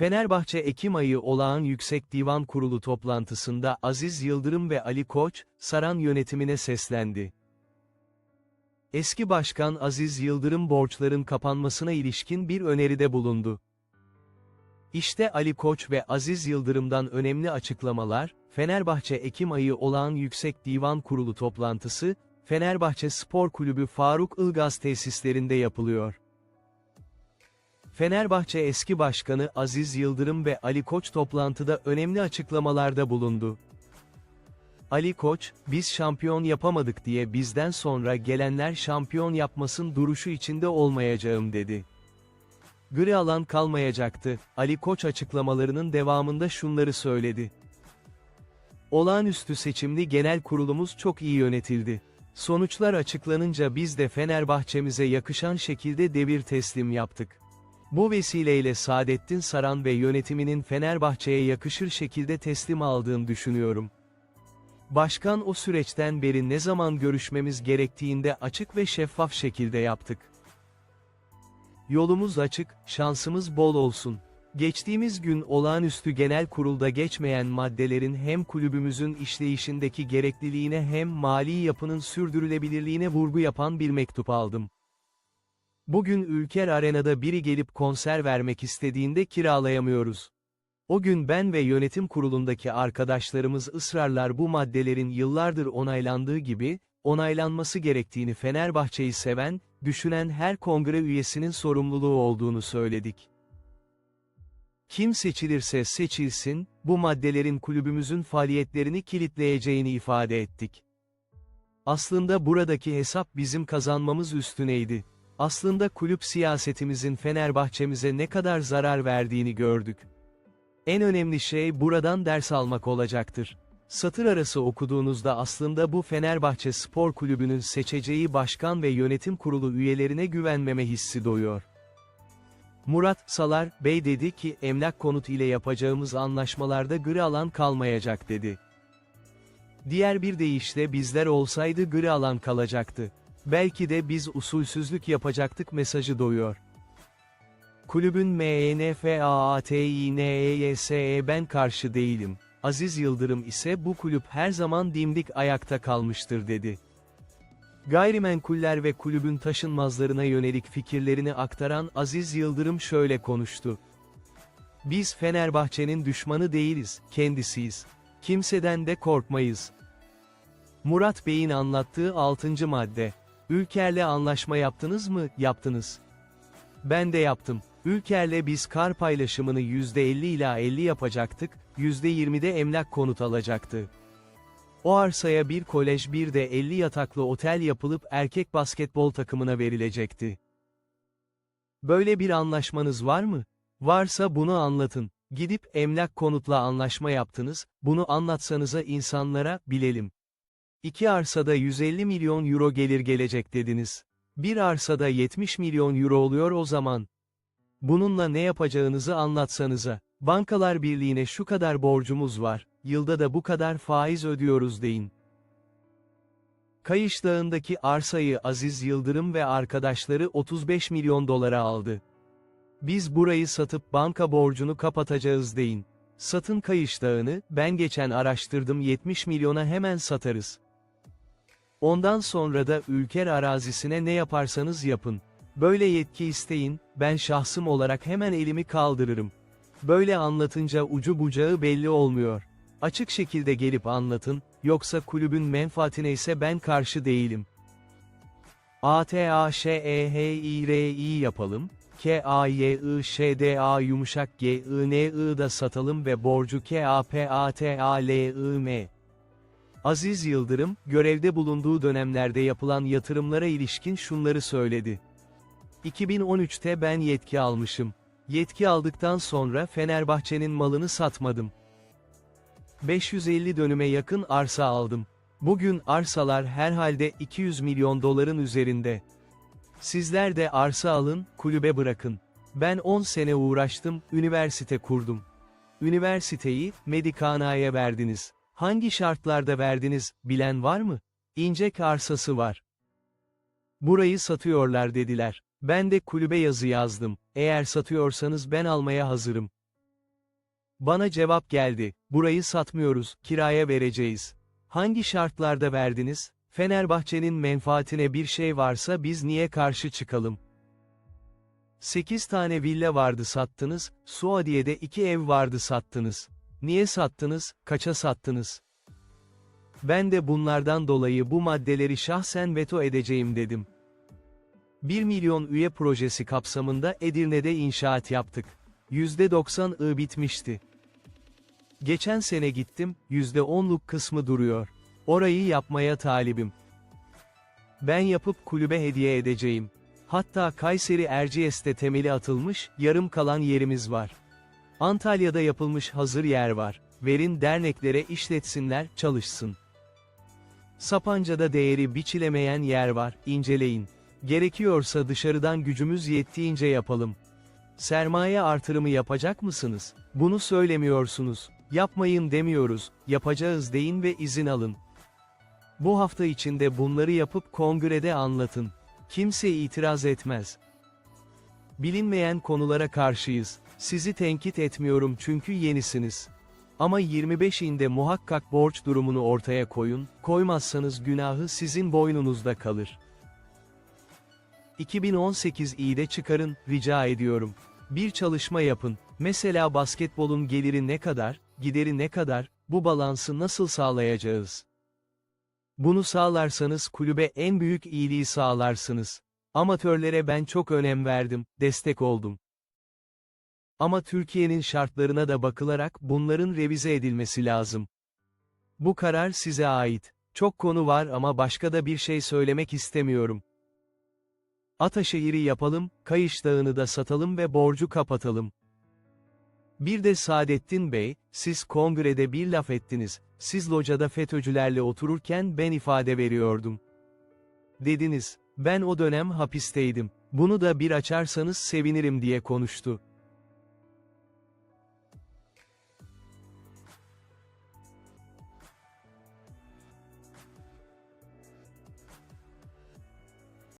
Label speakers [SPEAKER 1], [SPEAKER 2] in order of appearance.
[SPEAKER 1] Fenerbahçe Ekim ayı olağan Yüksek Divan Kurulu toplantısında Aziz Yıldırım ve Ali Koç, Saran yönetimine seslendi. Eski Başkan Aziz Yıldırım borçların kapanmasına ilişkin bir öneride bulundu. İşte Ali Koç ve Aziz Yıldırım'dan önemli açıklamalar, Fenerbahçe Ekim ayı olağan Yüksek Divan Kurulu toplantısı, Fenerbahçe Spor Kulübü Faruk Ilgaz tesislerinde yapılıyor. Fenerbahçe eski başkanı Aziz Yıldırım ve Ali Koç toplantıda önemli açıklamalarda bulundu. Ali Koç, biz şampiyon yapamadık diye bizden sonra gelenler şampiyon yapmasın duruşu içinde olmayacağım dedi. Gri alan kalmayacaktı, Ali Koç açıklamalarının devamında şunları söyledi. Olağanüstü seçimli genel kurulumuz çok iyi yönetildi. Sonuçlar açıklanınca biz de Fenerbahçemize yakışan şekilde devir teslim yaptık. Bu vesileyle Saadettin Saran ve yönetiminin Fenerbahçe'ye yakışır şekilde teslim aldığını düşünüyorum. Başkan o süreçten beri ne zaman görüşmemiz gerektiğinde açık ve şeffaf şekilde yaptık. Yolumuz açık, şansımız bol olsun. Geçtiğimiz gün olağanüstü genel kurulda geçmeyen maddelerin hem kulübümüzün işleyişindeki gerekliliğine hem mali yapının sürdürülebilirliğine vurgu yapan bir mektup aldım. Bugün Ülker Arena'da biri gelip konser vermek istediğinde kiralayamıyoruz. O gün ben ve yönetim kurulundaki arkadaşlarımız ısrarlar bu maddelerin yıllardır onaylandığı gibi, onaylanması gerektiğini Fenerbahçe'yi seven, düşünen her kongre üyesinin sorumluluğu olduğunu söyledik. Kim seçilirse seçilsin, bu maddelerin kulübümüzün faaliyetlerini kilitleyeceğini ifade ettik. Aslında buradaki hesap bizim kazanmamız üstüneydi. Aslında kulüp siyasetimizin Fenerbahçemize ne kadar zarar verdiğini gördük. En önemli şey buradan ders almak olacaktır. Satır arası okuduğunuzda aslında bu Fenerbahçe Spor Kulübü'nün seçeceği başkan ve yönetim kurulu üyelerine güvenmeme hissi doyuyor. Murat Salar Bey dedi ki emlak konut ile yapacağımız anlaşmalarda gri alan kalmayacak dedi. Diğer bir deyişle bizler olsaydı gri alan kalacaktı. Belki de biz usulsüzlük yapacaktık mesajı doyuyor. Kulübün MNFAATİNEYS'e ben karşı değilim. Aziz Yıldırım ise bu kulüp her zaman dimdik ayakta kalmıştır dedi. Gayrimenkuller ve kulübün taşınmazlarına yönelik fikirlerini aktaran Aziz Yıldırım şöyle konuştu. Biz Fenerbahçe'nin düşmanı değiliz, kendisiyiz. Kimseden de korkmayız. Murat Bey'in anlattığı 6. madde. Ülker'le anlaşma yaptınız mı? Yaptınız. Ben de yaptım. Ülker'le biz kar paylaşımını %50 ila 50 yapacaktık, %20'de emlak konut alacaktı. O arsaya bir kolej bir de 50 yataklı otel yapılıp erkek basketbol takımına verilecekti. Böyle bir anlaşmanız var mı? Varsa bunu anlatın. Gidip emlak konutla anlaşma yaptınız, bunu anlatsanıza insanlara, bilelim. İki arsada 150 milyon euro gelir gelecek dediniz. Bir arsada 70 milyon euro oluyor o zaman. Bununla ne yapacağınızı anlatsanıza. Bankalar Birliği'ne şu kadar borcumuz var, yılda da bu kadar faiz ödüyoruz deyin. Kayış Dağı'ndaki arsayı Aziz Yıldırım ve arkadaşları 35 milyon dolara aldı. Biz burayı satıp banka borcunu kapatacağız deyin. Satın Kayış Dağı'nı, ben geçen araştırdım 70 milyona hemen satarız. Ondan sonra da ülker arazisine ne yaparsanız yapın. Böyle yetki isteyin, ben şahsım olarak hemen elimi kaldırırım. Böyle anlatınca ucu bucağı belli olmuyor. Açık şekilde gelip anlatın, yoksa kulübün menfaatine ise ben karşı değilim. A-T-A-Ş-E-H-I-R-I yapalım, K-A-Y-I-Ş-D-A yumuşak G-I-N-I da satalım ve borcu K-A-P-A-T-A-L-I-M. Aziz Yıldırım, görevde bulunduğu dönemlerde yapılan yatırımlara ilişkin şunları söyledi. 2013'te ben yetki almışım. Yetki aldıktan sonra Fenerbahçe'nin malını satmadım. 550 dönüme yakın arsa aldım. Bugün arsalar herhalde 200 milyon doların üzerinde. Sizler de arsa alın, kulübe bırakın. Ben 10 sene uğraştım, üniversite kurdum. Üniversiteyi, Medikana'ya verdiniz. Hangi şartlarda verdiniz, bilen var mı? İncek arsası var. Burayı satıyorlar dediler. Ben de kulübe yazı yazdım. Eğer satıyorsanız ben almaya hazırım. Bana cevap geldi, burayı satmıyoruz, kiraya vereceğiz. Hangi şartlarda verdiniz? Fenerbahçe'nin menfaatine bir şey varsa biz niye karşı çıkalım? 8 tane villa vardı sattınız, Suadiye'de 2 ev vardı sattınız. Niye sattınız, kaça sattınız? Ben de bunlardan dolayı bu maddeleri şahsen veto edeceğim dedim. 1 milyon üye projesi kapsamında Edirne'de inşaat yaptık. %90'ı bitmişti. Geçen sene gittim, %10'luk kısmı duruyor. Orayı yapmaya talibim. Ben yapıp kulübe hediye edeceğim. Hatta Kayseri Erciyes'te temeli atılmış, yarım kalan yerimiz var. Antalya'da yapılmış hazır yer var. Verin derneklere işletsinler, çalışsın. Sapanca'da değeri biçilemeyen yer var, inceleyin. Gerekiyorsa dışarıdan gücümüz yettiğince yapalım. Sermaye artırımı yapacak mısınız? Bunu söylemiyorsunuz. Yapmayın demiyoruz, yapacağız deyin ve izin alın. Bu hafta içinde bunları yapıp kongrede anlatın. Kimse itiraz etmez. Bilinmeyen konulara karşıyız. Sizi tenkit etmiyorum çünkü yenisiniz. Ama 25'inde muhakkak borç durumunu ortaya koyun, koymazsanız günahı sizin boynunuzda kalır. 2018 de çıkarın, rica ediyorum. Bir çalışma yapın, mesela basketbolun geliri ne kadar, gideri ne kadar, bu balansı nasıl sağlayacağız? Bunu sağlarsanız kulübe en büyük iyiliği sağlarsınız. Amatörlere ben çok önem verdim, destek oldum. Ama Türkiye'nin şartlarına da bakılarak bunların revize edilmesi lazım. Bu karar size ait. Çok konu var ama başka da bir şey söylemek istemiyorum. Ataşehir'i yapalım, Kayış Dağı'nı da satalım ve borcu kapatalım. Bir de Saadettin Bey, siz kongrede bir laf ettiniz, siz locada FETÖ'cülerle otururken ben ifade veriyordum. Dediniz, ben o dönem hapisteydim, bunu da bir açarsanız sevinirim diye konuştu.